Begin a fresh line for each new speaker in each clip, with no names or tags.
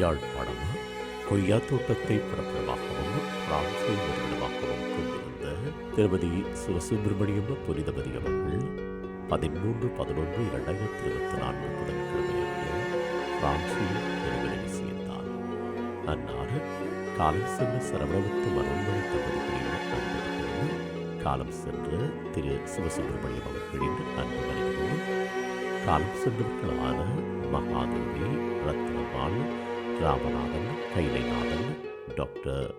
யாழ்ப்பாணம் கொய்யா தோட்டத்தை பிறப்பிடமாகவும் பிரான்சை நிறுவனமாகவும் கொண்டிருந்த திருமதி சிவசுப்பிரமணியம் புனிதமதி அவர்கள் பதிமூன்று பதினொன்று இரண்டாயிரத்தி இருபத்தி நான்கு புதன்கிழமையன்று பிரான்சில் நிறுவனம் சேர்ந்தார். அன்னார் காலம் சென்ற சரவணமுத்து மனோன்மணி தம்பதிகளின் அன்பு காலம் சென்ற திரு சிவசுப்பிரமணியம் அவர்களின் அன்பு மனைவியும் காலம் சென்றவர்களான மகாதேவி ராமநாதன் கைலைநாதன் டாக்டர்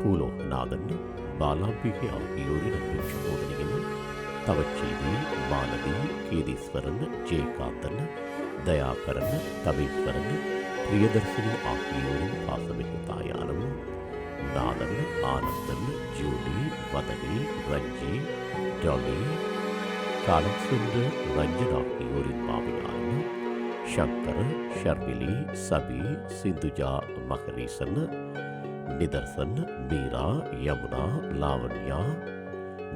பூலோகநாதன் பாலாம்பிகை ஆகியோரின் அன்பின் சகோதரியும் தவச்செய்தி பாலதி கேதீஸ்வரன் ஜெயகாந்தன் தயாகரன் தவீஸ்வரன் பிரியதர்ஷினி ஆகியோரின் பாசமிகு தாயாரும் நாதன் ஆனந்தன் ஜூலி வதனி ரஞ்சி டாலி காலம் சென்று ரஞ்சன் ஆகியோரின் மாமியாரும் சங்கர் ஷர்மிலி சபி சிந்துஜா மகரீசன் நிதர்சன் மீரா யமுனா லாவண்யா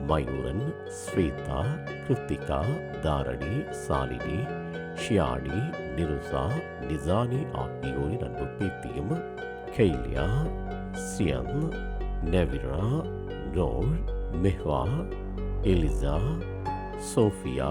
மயூரன் ஸ்வேதா கிருத்திகா தாரணி சாலினி ஷியானி நிருசா நிசானி ஆகியோரின் அன்பு பேத்தியும் கெய்லியா சியன் நெவிரா நோல் மெஹ்வா எலிசா சோஃபியா